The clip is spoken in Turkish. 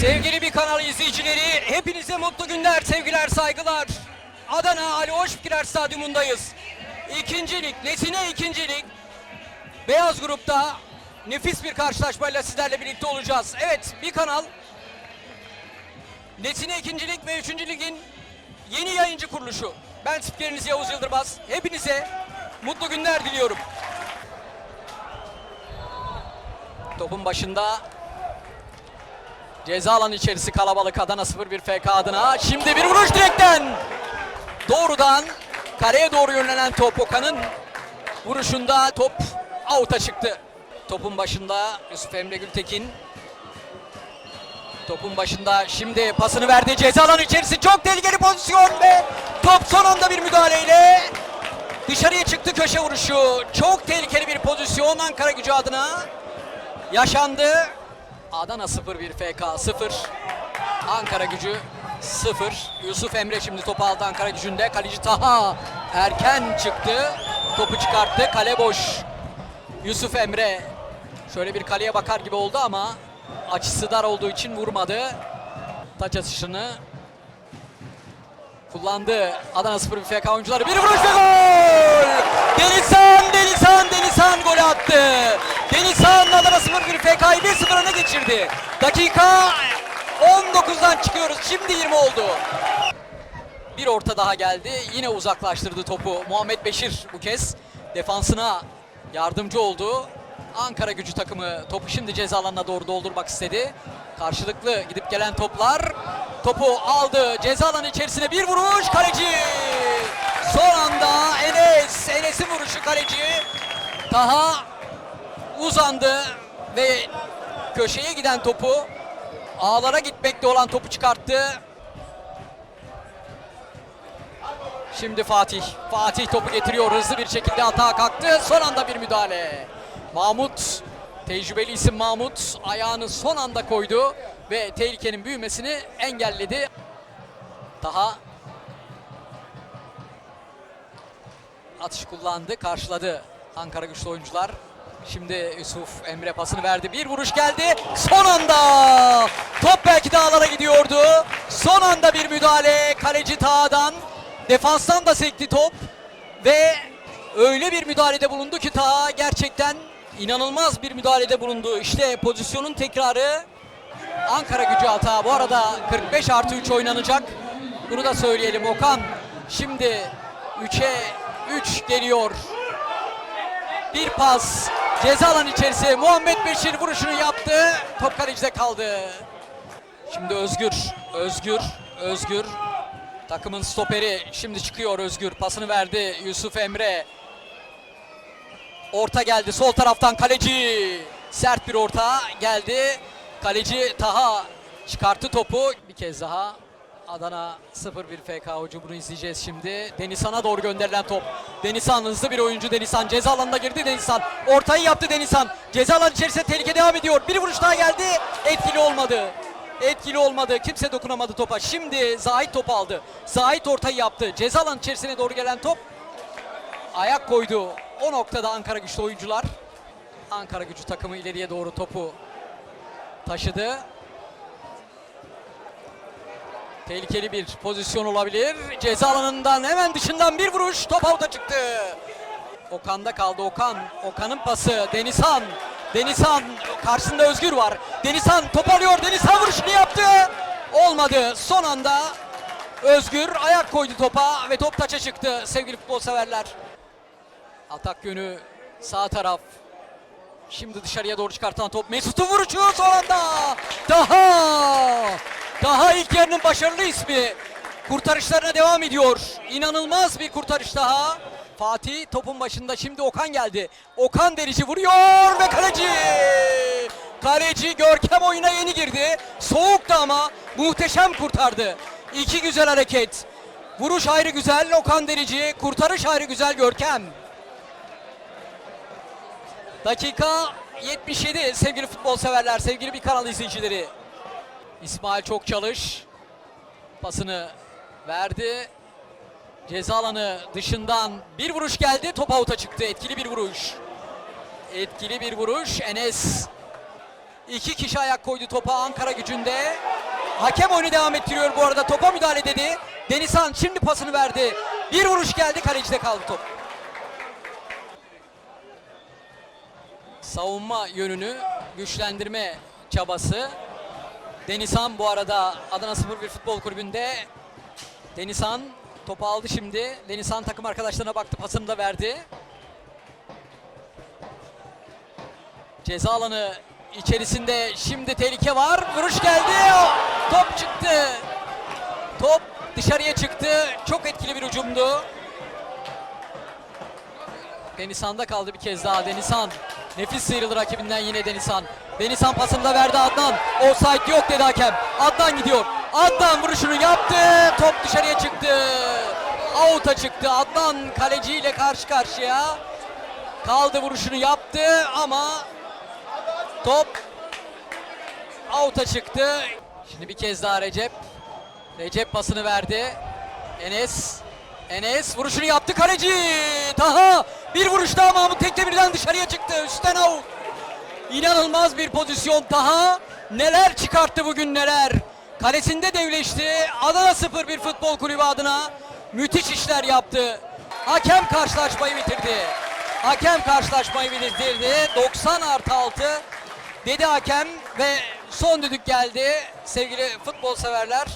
Sevgili bir kanal izleyicileri, hepinize mutlu günler, sevgiler, saygılar. Adana Ali Hoşgürer Stadyumundayız. İkinci lig, Nesine ikinci lig. Beyaz grupta nefis bir karşılaşmayla sizlerle birlikte olacağız. Evet, bir kanal Nesine ikinci lig ve üçüncü yeni yayıncı kuruluşu. Ben spikeriniz Yavuz Yıldırmaz. Hepinize mutlu günler diliyorum. Topun başında Ceza alanı içerisi kalabalık Adana 01 FK adına. Şimdi bir vuruş direkten. Doğrudan kaleye doğru yönlenen top Okan'ın vuruşunda top avuta çıktı. Topun başında Yusuf Emre Gültekin. Topun başında şimdi pasını verdi ceza alanı içerisi çok tehlikeli pozisyon ve top son anda bir müdahaleyle dışarıya çıktı köşe vuruşu. Çok tehlikeli bir pozisyon Ankara gücü adına yaşandı. Adana 01 FK 0. Ankara gücü 0. Yusuf Emre şimdi topu aldı Ankara gücünde. Kaleci Taha erken çıktı. Topu çıkarttı. Kale boş. Yusuf Emre şöyle bir kaleye bakar gibi oldu ama açısı dar olduğu için vurmadı. Taç atışını kullandı. Adana 01 FK oyuncuları bir vuruş ve gol! Denizhan, Denizhan, Denizhan gol attı. Denizhan Adana 01 FK'yı 1-0 öne geçirdi. Dakika 19'dan çıkıyoruz. Şimdi 20 oldu. Bir orta daha geldi. Yine uzaklaştırdı topu. Muhammed Beşir bu kez defansına yardımcı oldu. Ankara gücü takımı topu şimdi ceza alanına doğru doldurmak istedi. Karşılıklı gidip gelen toplar. Topu aldı. Ceza alanı içerisine bir vuruş. Kaleci. Son anda Enes. Enes'in vuruşu kaleci. Daha uzandı ve köşeye giden topu ağlara gitmekte olan topu çıkarttı. Şimdi Fatih. Fatih topu getiriyor. Hızlı bir şekilde atağa kalktı. Son anda bir müdahale. Mahmut. Tecrübeli isim Mahmut ayağını son anda koydu ve tehlikenin büyümesini engelledi. Daha atış kullandı, karşıladı Ankara güçlü oyuncular. Şimdi Yusuf Emre pasını verdi. Bir vuruş geldi. Son anda top belki dağlara gidiyordu. Son anda bir müdahale kaleci Taha'dan. Defanstan da sekti top ve öyle bir müdahalede bulundu ki Taha gerçekten inanılmaz bir müdahalede bulundu. İşte pozisyonun tekrarı Ankara gücü hata. Bu arada 45 artı 3 oynanacak. Bunu da söyleyelim Okan. Şimdi 3'e 3 geliyor. Bir pas. Ceza alanı içerisi. Muhammed Beşir vuruşunu yaptı. Top kalecide kaldı. Şimdi Özgür. Özgür. Özgür. Takımın stoperi. Şimdi çıkıyor Özgür. Pasını verdi Yusuf Emre. Orta geldi sol taraftan kaleci. Sert bir orta geldi. Kaleci Taha çıkarttı topu. Bir kez daha Adana 0-1 FK hücumunu izleyeceğiz şimdi. Denizhan'a doğru gönderilen top. Denizhan hızlı bir oyuncu Denizhan. Ceza alanına girdi Denizhan. Ortayı yaptı Denizhan. Ceza alanı içerisinde tehlike devam ediyor. Bir vuruş daha geldi. Etkili olmadı. Etkili olmadı. Kimse dokunamadı topa. Şimdi Zahit topu aldı. Zahit ortayı yaptı. Ceza alanı içerisine doğru gelen top ayak koydu. O noktada Ankara güçlü oyuncular. Ankara gücü takımı ileriye doğru topu taşıdı. Tehlikeli bir pozisyon olabilir. Ceza alanından hemen dışından bir vuruş. Top avuta çıktı. Okan'da kaldı Okan. Okan'ın pası Denizhan. Denizhan karşısında Özgür var. Denizhan top alıyor. Denizhan vuruşunu yaptı. Olmadı. Son anda Özgür ayak koydu topa ve top taça çıktı sevgili futbol severler. Atak yönü sağ taraf. Şimdi dışarıya doğru çıkartan top Mesut'un vuruşu son anda. Daha daha ilk yarının başarılı ismi. Kurtarışlarına devam ediyor. İnanılmaz bir kurtarış daha. Fatih topun başında şimdi Okan geldi. Okan Derici vuruyor ve kaleci. Kaleci Görkem oyuna yeni girdi. Soğuktu ama muhteşem kurtardı. İki güzel hareket. Vuruş ayrı güzel Okan Derici. Kurtarış ayrı güzel Görkem. Dakika 77 sevgili futbol severler, sevgili bir kanal izleyicileri. İsmail çok çalış. Pasını verdi. Ceza alanı dışından bir vuruş geldi. Top avuta çıktı. Etkili bir vuruş. Etkili bir vuruş. Enes İki kişi ayak koydu topa Ankara gücünde. Hakem oyunu devam ettiriyor bu arada. Topa müdahale dedi. Denizhan şimdi pasını verdi. Bir vuruş geldi kalecide kaldı top. Savunma yönünü güçlendirme çabası. Denizhan bu arada Adana 01 Futbol Kulübü'nde Denizhan topu aldı şimdi. Denizhan takım arkadaşlarına baktı pasını da verdi. Ceza alanı içerisinde şimdi tehlike var. Vuruş geldi. Top çıktı. Top dışarıya çıktı. Çok etkili bir hücumdu. Denizhan'da kaldı bir kez daha. Denizhan nefis sıyrıldı rakibinden yine Denizhan. Denizhan pasını da verdi Adnan. Offside yok dedi hakem. Adnan gidiyor. Adnan vuruşunu yaptı. Top dışarıya çıktı. Out'a çıktı. Adnan kaleciyle karşı karşıya. Kaldı vuruşunu yaptı ama top out'a çıktı. Şimdi bir kez daha Recep. Recep pasını verdi. Enes. Enes vuruşunu yaptı kaleci. Taha bir vuruş daha Mahmut Tekdemir'den dışarıya çıktı. Üstten out. İnanılmaz bir pozisyon Taha. Neler çıkarttı bugün neler. Kalesinde devleşti. Adana 01 Futbol Kulübü adına müthiş işler yaptı. Hakem karşılaşmayı bitirdi. Hakem karşılaşmayı bitirdi. 90 artı 6 dedi hakem ve son düdük geldi sevgili futbol severler.